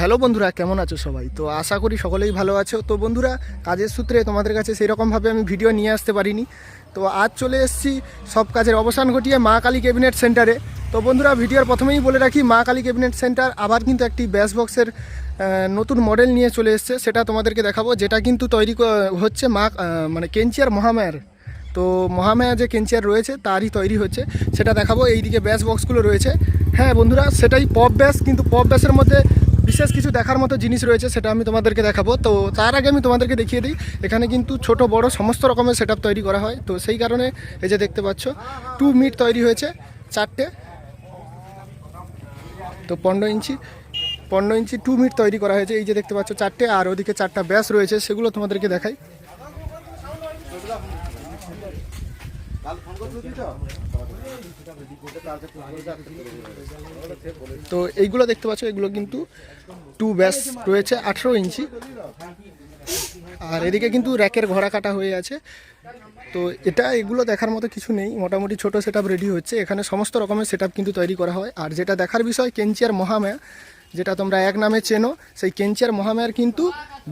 Hello বন্ধুরা, কেমন আছো সবাই? তো আশা করি সকলেই ভালো আছো। তো বন্ধুরা, কাজের সূত্রে তোমাদের কাছে সেরকমভাবে আমি ভিডিও নিয়ে আসতে পারিনি। তো আজ চলে এসেছি সব কাজের অবসান ঘটিয়ে মা কালী ক্যাবিনেট সেন্টারে। তো বন্ধুরা, ভিডিওর প্রথমেই বলে রাখি, মা কালী ক্যাবিনেট সেন্টার আবার কিন্তু একটি ব্যাস বক্সের নতুন মডেল নিয়ে চলে এসেছে। সেটা তোমাদেরকে দেখাবো, যেটা কিন্তু তৈরি হচ্ছে মা মানে কেঞ্চিয়ার মহামায়ার। তো মহামায়া যে কেঞ্চিয়ার রয়েছে, তারই তৈরি হচ্ছে। সেটা দেখাবো, এইদিকে ব্যাস বক্সগুলো রয়েছে। হ্যাঁ বন্ধুরা, সেটাই পপ ব্যাস, কিন্তু পপ ব্যাসের মধ্যে বিশেষ কিছু দেখার মতো জিনিস রয়েছে, সেটা আমি তোমাদেরকে দেখাবো। তো তার আগে আমি তোমাদেরকে দেখিয়ে দিই, এখানে কিন্তু ছোট, বড় সমস্ত রকমের সেট তৈরি করা হয়। তো সেই কারণে এই যে দেখতে পাচ্ছ টু মিট তৈরি হয়েছে, চারটে। তো পনেরো ইঞ্চি পনেরো ইঞ্চি টু মিট তৈরি করা হয়েছে। এই যে দেখতে পাচ্ছ, চারটে, আর ওদিকে চারটা ব্যাস রয়েছে, সেগুলো তোমাদেরকে দেখাই। তো এইগুলো দেখতে পাচ্ছ, এগুলো কিন্তু টু ব্যাস রয়েছে, আঠেরো ইঞ্চি। আর এদিকে কিন্তু র্যাকের ঘোড়া কাটা হয়ে আছে। তো এটা, এগুলো দেখার মতো কিছু নেই। মোটামুটি ছোট সেট রেডি হচ্ছে। এখানে সমস্ত রকমের সেট কিন্তু তৈরি করা হয়। আর যেটা দেখার বিষয়, কেঞ্চিয়ার মহামায়া, যেটা তোমরা এক নামে চেনো, সেই কেঞ্চিয়ার মহামায়ার কিন্তু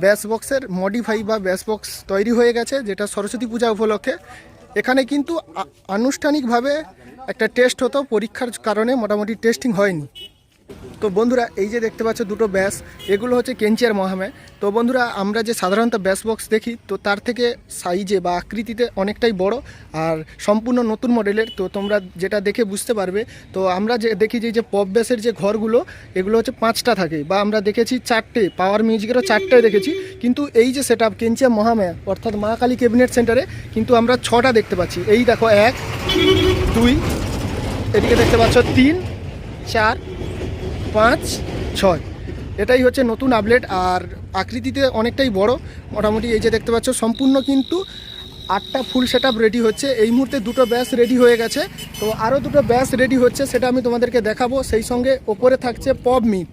ব্যাস বক্সের মডিফাই বা ব্যাস বক্স তৈরি হয়ে গেছে, যেটা সরস্বতী পূজা উপলক্ষে। এখানে কিন্তু আনুষ্ঠানিকভাবে একটা টেস্ট হতো পরীক্ষার কারণে মোটামুটি টেস্টিং হয়নি। তো বন্ধুরা, এই যে দেখতে পাচ্ছ দুটো ব্যাস, এগুলো হচ্ছে কেঞ্চিয়ার মহামে। তো বন্ধুরা, আমরা যে সাধারণত ব্যাস বক্স দেখি, তো তার থেকে সাইজে বা আকৃতিতে অনেকটাই বড় আর সম্পূর্ণ নতুন মডেলের তো তোমরা যেটা দেখে বুঝতে পারবে, তো আমরা যে দেখি যে পপ ব্যাসের যে ঘরগুলো, এগুলো হচ্ছে পাঁচটা থাকে বা আমরা দেখেছি চারটে পাওয়ার মিউজিকেরও চারটে দেখেছি। কিন্তু এই যে সেট আপ কেঞ্চিয়া মহামায়া অর্থাৎ মা কালী ক্যাবিনেট সেন্টারে কিন্তু আমরা ছটা দেখতে পাচ্ছি। এই দেখো এক, দুই, এদিকে দেখতে পাচ্ছ তিন, চার পাঁচ, ছয়। এটাই হচ্ছে নতুন আপডেট আর আকৃতিতে অনেকটাই বড়। মোটামুটি এই যে দেখতে পাচ্ছ, সম্পূর্ণ কিন্তু আটটা ফুল সেট রেডি হচ্ছে। এই মুহূর্তে দুটো ব্যাস রেডি হয়ে গেছে। তো আরও দুটো ব্যাস রেডি হচ্ছে, সেটা আমি তোমাদেরকে দেখাবো। সেই সঙ্গে ওপরে থাকছে পব মিট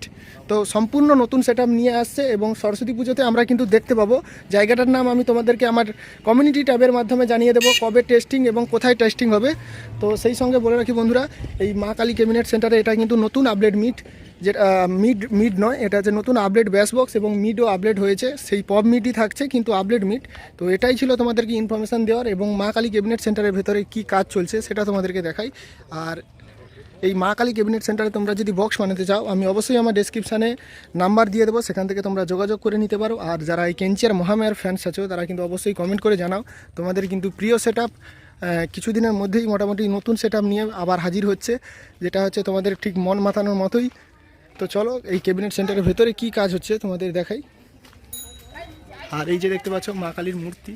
তো সম্পূর্ণ নতুন সেট নিয়ে আসছে, এবং সরস্বতী পুজোতে আমরা কিন্তু দেখতে পাবো। জায়গাটার নাম আমি তোমাদেরকে আমার কমিউনিটি ট্যাবের মাধ্যমে জানিয়ে দেবো, কবে টেস্টিং এবং কোথায় টেস্টিং হবে। তো সেই সঙ্গে বলে রাখি বন্ধুরা, এই মা কালী ক্যাবিনেট সেন্টারে এটা কিন্তু নতুন আপডেট মিট যেটা মিড মিড নয়, এটা যে নতুন আপডেট ব্যাস বক্স এবং মিডও আপডেট হয়েছে। সেই পব মিডই থাকছে, কিন্তু আপডেট মিড তো এটাই ছিল তোমাদেরকে ইনফরমেশান দেওয়ার এবং মা কালী ক্যাবিনেট সেন্টারের ভেতরে কী কাজ চলছে সেটা তোমাদেরকে দেখাই। আর এই মা কালী ক্যাবিনেট সেন্টারে তোমরা যদি বক্স বানাতে চাও, আমি অবশ্যই আমার ডেসক্রিপশানে নাম্বার দিয়ে দেবো, সেখান থেকে তোমরা যোগাযোগ করে নিতে পারো। আর যারা এই কেঞ্চিয়ার মহামায়ার ফ্যান্স আছো, তারা কিন্তু অবশ্যই কমেন্ট করে জানাও। তোমাদের কিন্তু প্রিয় সেট কিছুদিনের মধ্যেই মোটামুটি নতুন সেট নিয়ে আবার হাজির হচ্ছে, যেটা হচ্ছে তোমাদের ঠিক মন মাতানোর মতোই। তো চলো, এই ক্যাবিনেট সেন্টারের ভেতরে কি কাজ হচ্ছে তোমাদের দেখাই। আর এই যে দেখতে পাচ্ছ, মা কালীর মূর্তি।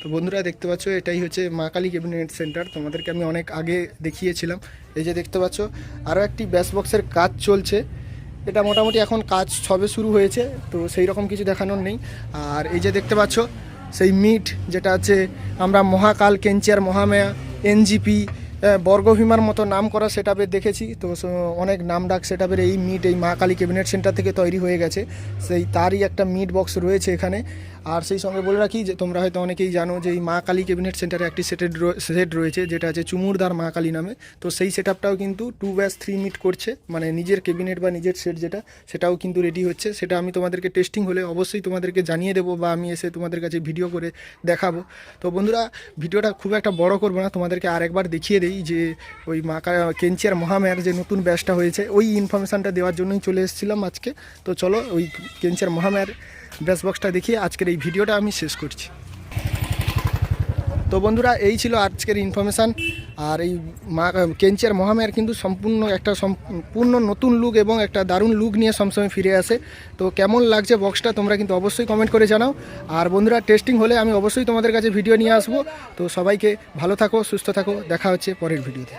তো বন্ধুরা, দেখতে পাচ্ছ, এটাই হচ্ছে মা কালী ক্যাবিনেট সেন্টার তোমাদেরকে আমি অনেক আগে দেখিয়েছিলাম। এই যে দেখতে পাচ্ছ আরও একটি ব্যাস বক্সের কাজ চলছে। এটা মোটামুটি এখন কাজ সবে শুরু হয়েছে, তো সেই রকম কিছু দেখানোর নেই। আর এই যে দেখতে পাচ্ছ সেই মিট যেটা আছে, আমরা মহাকাল কেঞ্চিয়ার মহামায়া, এনজিপি বর্গভীমার মতো নাম করা সেট দেখেছি। তো অনেক নাম ডাক সেট এই মিট, এই মহাকালী ক্যাবিনেট সেন্টার থেকে তৈরি হয়ে গেছে। সেই তারই একটা মিট বক্স রয়েছে এখানে। আর সেই সঙ্গে বলে রাখি যে তোমরা হয়তো অনেকেই জানো যে এই মা কালী ক্যাবিনেট সেন্টারে একটি সেটেড সেট রয়েছে যেটা আছে চুমুরদার মা কালী নামে। তো সেই সেট আপটাও কিন্তু টু ব্যাস থ্রি মিট করছে। মানে নিজের ক্যাবিনেট বা নিজের সেট যেটা, সেটাও কিন্তু রেডি হচ্ছে। সেটা আমি তোমাদেরকে টেস্টিং হলে অবশ্যই তোমাদেরকে জানিয়ে দেবো বা আমি এসে তোমাদের কাছে ভিডিও করে দেখাবো। তো বন্ধুরা, ভিডিওটা খুব একটা বড় করব না। তোমাদেরকে আরেকবার দেখিয়ে দিই যে ওই মা কেঞ্চিয়ার মহামায়ার যে নতুন ব্যাচটা হয়েছে, ওই ইনফরমেশানটা দেওয়ার জন্যই চলে এসেছিলাম আজকে। তো চলো ওই কেঞ্চিয়ার মহামায়ার ব্যাস বক্সটা দেখিয়ে আজকের এই ভিডিওটা আমি শেষ করছি। তো বন্ধুরা, এই ছিল আজকের ইনফরমেশান আর এই মা কেঞ্চিয়ার মহামায়ার কিন্তু সম্পূর্ণ একটা সম্পূর্ণ নতুন লুক এবং একটা দারুণ লুক নিয়ে সবসময় ফিরে আসে। তো কেমন লাগছে বক্সটা তোমরা কিন্তু অবশ্যই কমেন্ট করে জানাও। আর বন্ধুরা টেস্টিং হলে আমি অবশ্যই তোমাদের কাছে ভিডিও নিয়ে আসব। তো সবাইকে ভালো থাকো, সুস্থ থাকো। দেখা হচ্ছে পরের ভিডিওতে